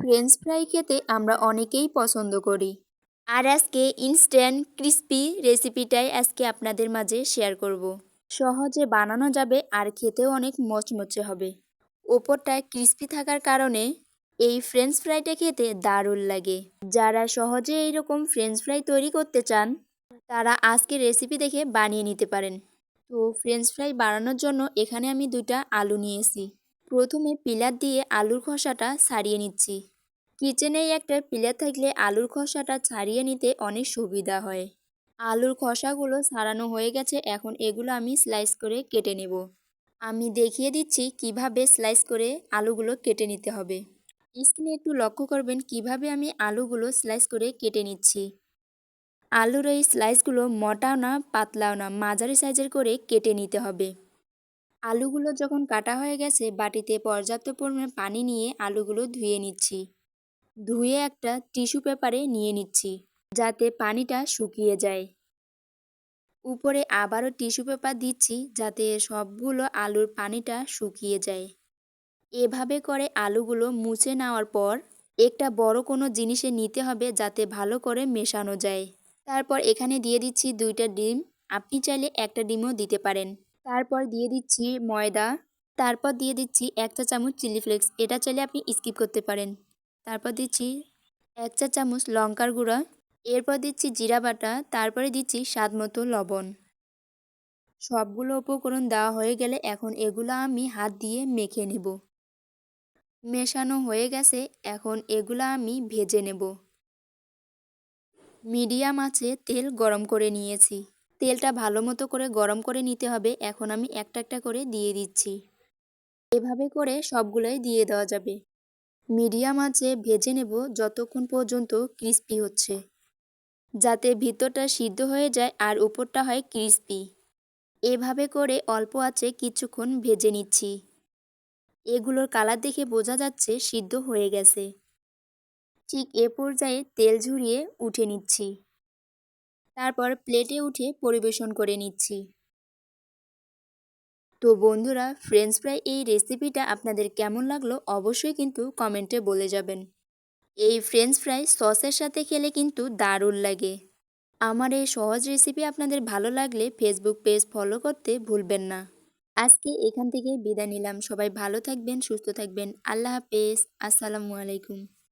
French fry খেতে আমরা অনেকেই পছন্দ করি। আর আজকে ইনস্ট্যান্ট ক্রিস্পি রেসিপিটাই আজকে আপনাদের মাঝে শেয়ার করব। সহজে বানানো যাবে আর খেতেও অনেক মচমচে হবে। ওপরটায় ক্রিস্পি থাকার কারণে এই ফ্রেঞ্চ ফ্রাইটা খেতে দারুণ লাগে। যারা সহজে এইরকম ফ্রেঞ্চ ফ্রাই তৈরি করতে চান, তারা আজকে রেসিপি দেখে বানিয়ে নিতে পারেন। তো ফ্রেঞ্চ ফ্রাই বানানোর জন্য এখানে আমি দুইটা আলু নিয়েছি। প্রথমে পিলার দিয়ে আলুর খোসাটা ছাড়িয়ে নিচ্ছি। কিচেনেই একটা পিলার থাকলে আলুর খোসাটা ছাড়িয়ে নিতে অনেক সুবিধা হয়। আলুর খোসাগুলো ছাড়ানো হয়ে গেছে, এখন এগুলো আমি স্লাইস করে কেটে নেব। আমি দেখিয়ে দিচ্ছি কীভাবে স্লাইস করে আলুগুলো কেটে নিতে হবে। স্ক্রিনে একটু লক্ষ্য করবেন কীভাবে আমি আলুগুলো স্লাইস করে কেটে নিচ্ছি। আলুর এই স্লাইসগুলো মোটাও না, পাতলাও না, মাঝারি সাইজের করে কেটে নিতে হবে। আলুগুলো যখন কাটা হয়ে গেছে, বাটিতে পর্যাপ্ত পরিমাণে পানি নিয়ে আলুগুলো ধুয়ে নিচ্ছি। ধুয়ে একটা টিস্যু পেপারে নিয়ে নিচ্ছি, যাতে পানিটা শুকিয়ে যায়। উপরে আবারও টিস্যু পেপার দিচ্ছি, যাতে সবগুলো আলুর পানিটা শুকিয়ে যায়। এভাবে করে আলুগুলো মুছে নেওয়ার পর, একটা বড় কোনো জিনিসে নিতে হবে, যাতে ভালো করে মেশানো যায়। তারপর এখানে দিয়ে দিচ্ছি দুইটা ডিম। আপনি চাইলে একটা ডিমও দিতে পারেন। তারপর দিয়ে দিচ্ছি ময়দা, তারপর দিয়ে দিচ্ছি এক চা চামচ চিলি ফ্লেক্স। এটা চাইলে আপনি স্কিপ করতে পারেন। তারপর দিচ্ছি এক চা চামচ লঙ্কার গুঁড়া, এরপর দিচ্ছি জিরা বাটা, তারপরে দিচ্ছি স্বাদ মতো লবণ। সবগুলো উপকরণ দেওয়া হয়ে গেলে এখন এগুলো আমি হাত দিয়ে মেখে নেব। মেশানো হয়ে গেছে, এখন এগুলো আমি ভেজে নেব। মিডিয়াম আছে তেল গরম করে নিয়েছি। তেলটা ভালো মতো করে গরম করে নিতে হবে। এখন আমি একটা একটা করে দিয়ে দিচ্ছি। এভাবে করে সবগুলোই দিয়ে দেওয়া যাবে। মিডিয়াম আছে ভেজে নেব যতক্ষণ পর্যন্ত ক্রিস্পি হচ্ছে। যাতে ভিতরটা সিদ্ধ হয়ে যায় আর উপরটা হয় ক্রিস্পি। এভাবে করে অল্প আছে কিছুক্ষণ ভেজে নিচ্ছি। এগুলোর কালার দেখে বোঝা যাচ্ছে সিদ্ধ হয়ে গেছে। ঠিক এ পর্যায়ে তেল ঝরিয়ে উঠে নিচ্ছি। তারপর প্লেটে উঠে পরিবেশন করে নিচ্ছি। তো বন্ধুরা ফ্রেঞ্চ ফ্রাই এই রেসিপিটা আপনাদের কেমন লাগল অবশ্যই কিন্তু কমেন্টে বলে যাবেন। এই ফ্রেঞ্চ ফ্রাই সসের সাথে খেলে কিন্তু দারুণ লাগে। আমার এই সহজ রেসিপি আপনাদের ভালো লাগলে ফেসবুক পেজ ফলো করতে ভুলবেন না। আজকে এখান থেকে বিদায় নিলাম। সবাই ভালো থাকবেন, সুস্থ থাকবেন। আল্লাহ হাফেজ। আসসালামু আলাইকুম।